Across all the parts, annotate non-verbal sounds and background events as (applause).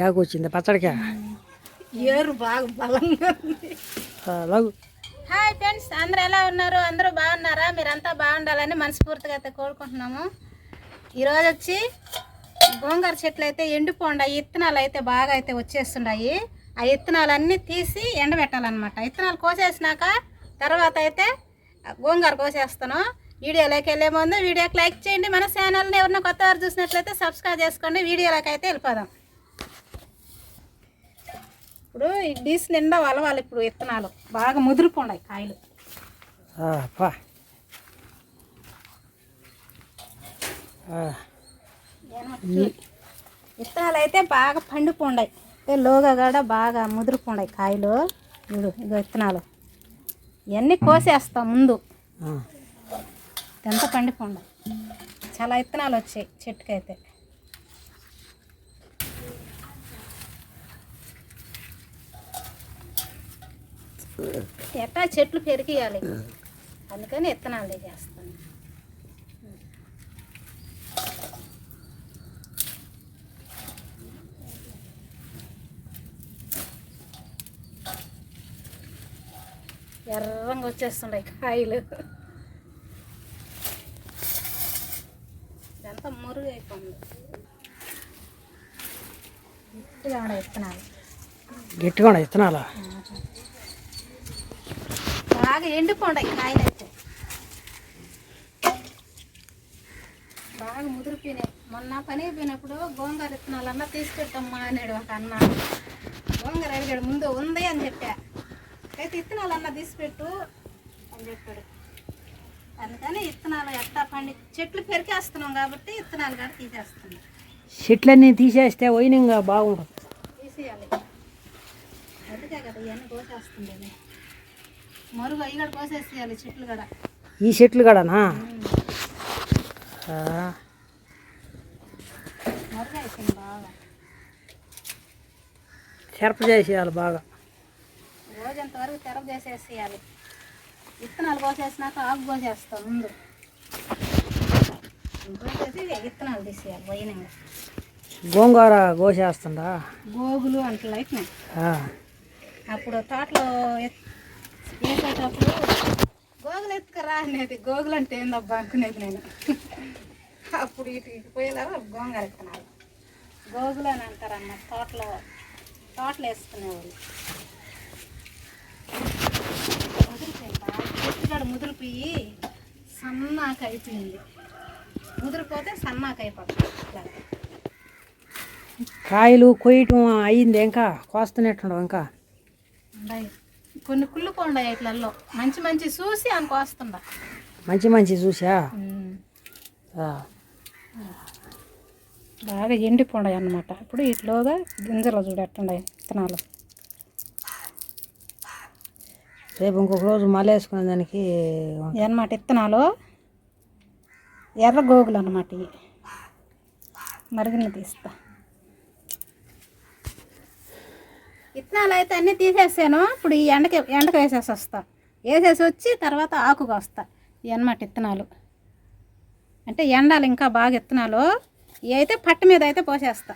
యాకు వచ్చింది పచ్చడికా? ఏరు బాగా బలంగా హాయ్ ఫ్రెండ్స్ అందరూ ఎలా ఉన్నారు? అందరూ బాగున్నారా? మీరంతా బాగుండాలని మనస్ఫూర్తిగా అయితే కోరుకుంటున్నాము. ఈరోజు వచ్చి గోంగూర చెట్లు అయితే ఎండిపోండాయి ఇత్తనాలు అయితే బాగా అయితే వచ్చేస్తున్నాయి. ఆ ఇత్తనాలన్నీ తీసి ఎండబెట్టాలన్నమాట. ఇత్తనాలు కోసేసినాక తర్వాత అయితే గోంగూర కోసేస్తాను వీడియోలోకి వెళ్ళే ముందు వీడియోకి లైక్ చేయండి. మన ఛానల్ని ఎవరైనా కొత్త వారు చూసినట్లయితే సబ్స్క్రైబ్ చేసుకోండి. వీడియోలోకి అయితే వెళ్ళిపోదాం. ఇప్పుడు ఈ డీస్ నిండా వలవాలి ఇప్పుడు విత్తనాలు. బాగా ముదిరిపోండాయి కాయలు. విత్తనాలు అయితే బాగా పండిపోండాయి అంటే లోగా కూడా బాగా ముదిరిపోండాయి కాయలు. ఇడు ఇగో విత్తనాలు. ఇవన్నీ కోసేస్తాం ముందు. ఎంత పండిపోండాయి చాలా విత్తనాలు వచ్చాయి చెట్టుకైతే. ఎట్టా చెట్లు పెరిగియాలి. అందుకని విత్తనాలు చేస్తాను. ఎర్రంగా వచ్చేస్తుంటాయి కాయలు. ఇదంతా మురుగు అయిపోయింది. గట్టిగా ఉండే విత్తనాలు గట్టిగా ఉన్నాయి విత్తనాలా బాగా ఎండిపోండాయి కాయలు అయితే బాగా ముదిరిపోయినాయి. మొన్న పని అయిపోయినప్పుడు గోంగూర విత్తనాలన్నా తీసుకెట్టమ్మా అన్నాడు ఒక అన్న. గోంగూర అడిగాడు ముందు ఉంది అని చెప్పా. అయితే విత్తనాలన్నా తీసిపెట్టు అని చెప్పాడు. అందుకని విత్తనాలు ఎట్టా పండి చెట్లు పెరికేస్తున్నాం కాబట్టి విత్తనాలు కూడా తీసేస్తున్నాం. చెట్లన్నీ తీసేస్తే వైనంగా బాగుంటుంది తీసేయాలి. అందుకే కదా ఇవన్నీ కోసేస్తుంది మరుగు కూడా కోసేసేయాలి చెట్లు కూడా. ఈ చెట్లు కూడానా? చెరప చేసేయాలి బాగా. రోజంత వరకు తెరవ చేసేసేయాలి. విత్తనాలు కోసేసినాక ఆకు కోసేస్తాం ముందు. కోసేసి విత్తనాలు తీసేయాలి వైనంగా గోంగూర కోసేస్తుందా? గోగులు అంటే ఆ, అప్పుడు తోటలో వేసేటప్పుడు గోగులు ఎత్తుకురా అనేది గోగులు అంటే ఏందబ్బా అనుకునేది నేను. అప్పుడు ఇటు ఇటు పోయేలాగా గోంగూర ఎత్తుకున్నారు గోగులు అని అంటారన్న తోటలో తోటలు వేసుకునేవాళ్ళు. ముదిరిపోయింది ముదిరిపోయి సన్నాక అయిపోయింది. ముదిరిపోతే సన్నాక అయిపోతుంది. కాయలు కొయ్యటం అయ్యింది ఇంకా కోస్తున్నట్టుండవు ఇంకా. ఉన్నాయి. కొన్ని కుళ్ళు కొండాయి ఇట్లలో మంచి మంచి చూసి అని కోస్తుండ మంచి మంచి చూసా? బాగా ఎండిపోండాయి అన్నమాట. ఇప్పుడు ఇట్లోగా గింజలు చూడట్టుండాయి విత్తనాలు. రేపు ఇంకొక రోజు మళ్ళీ వేసుకునే దానికి అన్నమాట విత్తనాలు. ఎర్ర గోగులు అన్నమాట ఇవి. మరిగిన తీస్తా. విత్తనాలు అయితే అన్నీ తీసేసాను. ఇప్పుడు ఈ ఎండకి ఎండకు వేసేసి వస్తా. వేసేసి వచ్చి తర్వాత ఆకుగా వస్తా. ఇవి అన్నమాట విత్తనాలు అంటే ఎండాలి ఇంకా బాగా విత్తనాలు ఇవి అయితే పట్టు మీద అయితే పోసేస్తా.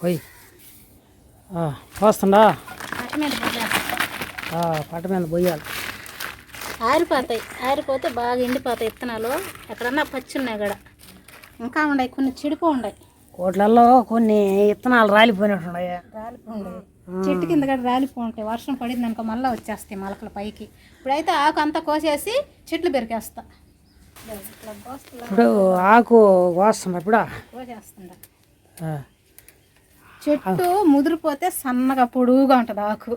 పోయి. ఆ, కోస్తుందా పట్టు మీద పోసేస్తా. పట్ట మీద పోయాలి. ఆరిపోతాయి. ఆరిపోతే బాగా ఎండిపోతాయి విత్తనాలు ఎక్కడన్నా పచ్చి ఉన్నాయి కూడా ఇంకా ఉన్నాయి. కొన్ని చెడిపో ఉన్నాయి. కోట్లల్లో కొన్ని విత్తనాలు రాలిపోయినట్టున్నాయి రాలిపోండాయి చెట్టు కింద కూడా రాలిపో ఉంటాయి. వర్షం పడింది అనుకో మళ్ళీ వచ్చేస్తాయి మొలకల పైకి. ఇప్పుడైతే ఆకు అంతా కోసేసి చెట్లు పెరికేస్తా ఇప్పుడు ఆకు కోస్తున్నా ఇప్పుడు? చెట్టు ముదిరిపోతే సన్నగా పొడుగుగా ఉంటుంది ఆకు.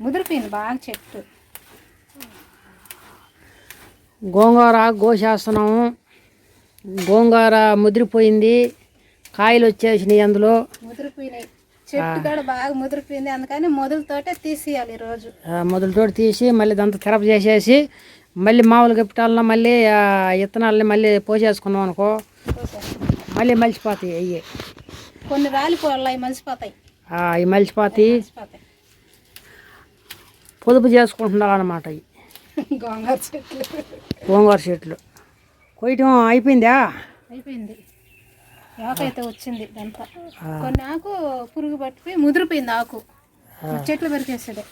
ముదిరిపోయింది బాగా చెట్టు. గోంగూర కోసేస్తున్నాము గోంగూర ముదిరిపోయింది. కాయలు వచ్చేసినాయి అందులో. ముదిరిపోయినాయి. చెట్టు కూడా బాగా ముదిరిపోయింది. అందుకని మొదలతోటే తీసేయాలి ఈరోజు. మొదలుతోటి తీసి మళ్ళీ దాంతో తెరప చేసేసి మళ్ళీ మామూలుగా పెట్టాలన్నా మళ్ళీ ఆ విత్తనాలని మళ్ళీ పోసేసుకున్నాం అనుకో మళ్ళీ మలిచిపోతాయి అయ్యి. కొన్ని రాలిపోవాలి మలిసిపోతాయి అవి మలిచిపోతాయి. మలిసిపోతాయి పొదుపు చేసుకుంటున్నారు అనమాట అవి. (laughs) గోంగూర చెట్లు. గోంగూర చెట్లు. కొయ్యటం అయిపోయిందా? అయిపోయింది. ఆకు అయితే వచ్చింది ఇదంతా కొన్ని ఆకు పురుగు పట్టిపోయి ముదిరిపోయింది ఆకు. చెట్లు పెరికేసాడు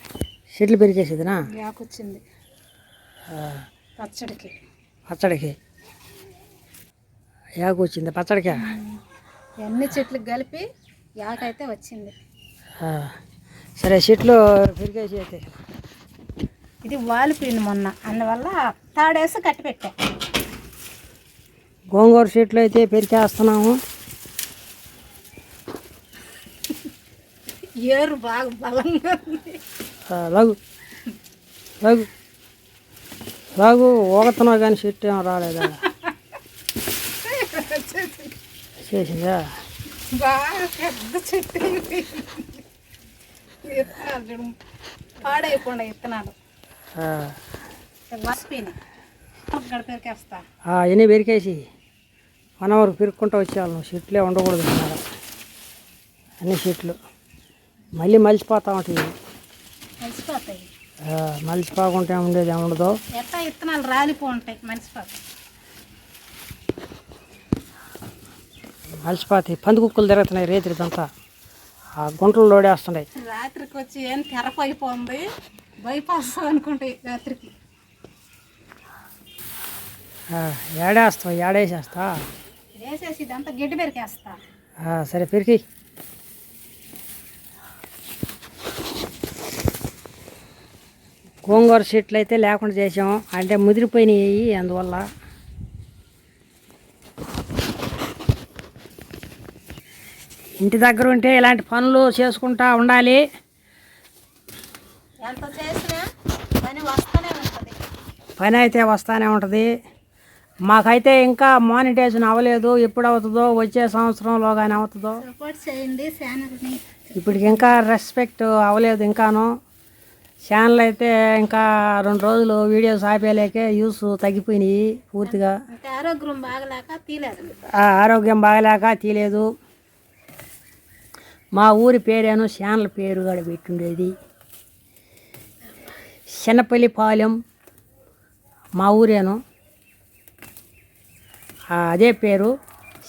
చెట్లు పెరిగేసేదినా ఆకు వచ్చింది. పచ్చడికి. పచ్చడికి. యాకు వచ్చింది పచ్చడికా? అన్ని చెట్లకు కలిపి అయితే వచ్చింది. సరే చెట్లు పెరిగేసి అయితే. ఇది వాలిపోయింది మొన్న. అందువల్ల తాడేసి కట్టి పెట్టా గోంగూర చెట్లు అయితే పెరికేస్తున్నాము. ఏరు బాగా బలంగా ఉంది. లఘు లఘు లఘు ఊగుతున్నావు కానీ చెట్టు ఏం రాలేదా? చేసిందా? బాగా పెద్ద చెట్టు. విత్తనాలు పాడైపోండి విత్తనాలు పెరికేస్తా. ఇన్ని పెరికేసి? వన్ అవర్ పెరుక్కుంటూ వచ్చేవాళ్ళం. చెట్లే ఉండకూడదు అన్ని చెట్లు మళ్ళీ మలిసిపోతా ఉంటాయి మలిసిపోతాయి ఆ, మలిసిపోకుంటే ఉండేది ఉండదు ఎట్లా విత్తనాలు రాలిపో ఉంటాయి మలిసిపోతాయి మలిసిపోతాయి పంది కుక్కలు తిరుగుతున్నాయి రేతిరిదంతా. ఆ గుంటలు లోడేస్తున్నాయి. రాత్రికి వచ్చి ఏం తెరపైపోయింది బైపాస్ అనుకుంటాయి రాత్రికి. ఏడేస్తావు ఏడేసేస్తా? వేసేసి ఇదంతా గడ్డి పెరికేస్తా. సరే పెరికి గోంగూర చెట్లు అయితే లేకుండా చేసాం. అంటే ముదిరిపోయినాయి అందువల్ల. ఇంటి దగ్గర ఉంటే ఇలాంటి పనులు చేసుకుంటా ఉండాలి. ఎంత చేసినా పని వస్తూనే ఉంటుంది. పని అయితే వస్తానే ఉంటుంది. మాకైతే ఇంకా మానిటైజేషన్ అవ్వలేదు. ఎప్పుడు అవుతుందో వచ్చే సంవత్సరంలో కానీ అవుతుందో. సపోర్ట్ చేయండి ఛానల్ని. ఇప్పటికి ఇంకా రెస్పెక్ట్ అవ్వలేదు ఇంకాను. ఛానల్ అయితే ఇంకా రెండు రోజులు వీడియోస్ ఆపేలేకే యూస్ తగ్గిపోయినాయి పూర్తిగా. ఆరోగ్యం బాగలేక తీలేదు ఆరోగ్యం బాగలేక తీయలేదు. మా ఊరి పేరేను ఛానల్ పేరు కూడా పెట్టుండేది. చిన్నపల్లిపాలెం మా ఊరేను. ఆ, అదే పేరు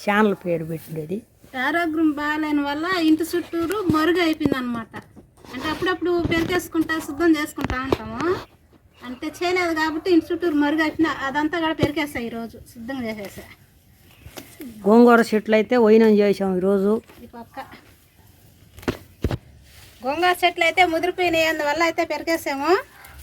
ఛానల్ పేరు పెట్టిండేది. ఆరోగ్యం బాగాలేని వల్ల ఇంటి చుట్టూరు మరుగు అయిపోయింది అనమాట అంటే అప్పుడప్పుడు పెరికేసుకుంటా శుద్ధం చేసుకుంటా ఉంటాము. అంటే చేయలేదు కాబట్టి ఇంటి చుట్టూరు మరుగు అయిపోయింది అదంతా కూడా పెరికేస్తా ఈరోజు శుద్ధం చేసేసా గోంగూర చెట్లు అయితే వైనం చేసాం ఈరోజు. ఈ పక్క. గోంగూర చెట్లు అయితే ముదిరిపోయినాయి అందువల్ల అయితే పెరికేసాము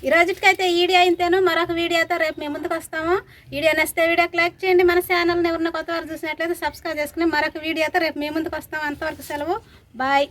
ఈ రోజుకైతే ఈ వీడియో అయితేను మరొక వీడియోతో రేపు మేము ముందుకు వస్తాము. వీడియో నచ్చితే వీడియోకి లైక్ చేయండి. మన ఛానల్ని ఉన్న కొత్త వారు చూసినట్లయితే సబ్స్క్రైబ్ చేసుకుని మరొక వీడియోతో రేపు మీ ముందుకు వస్తాము. అంతవరకు సెలవు. బాయ్.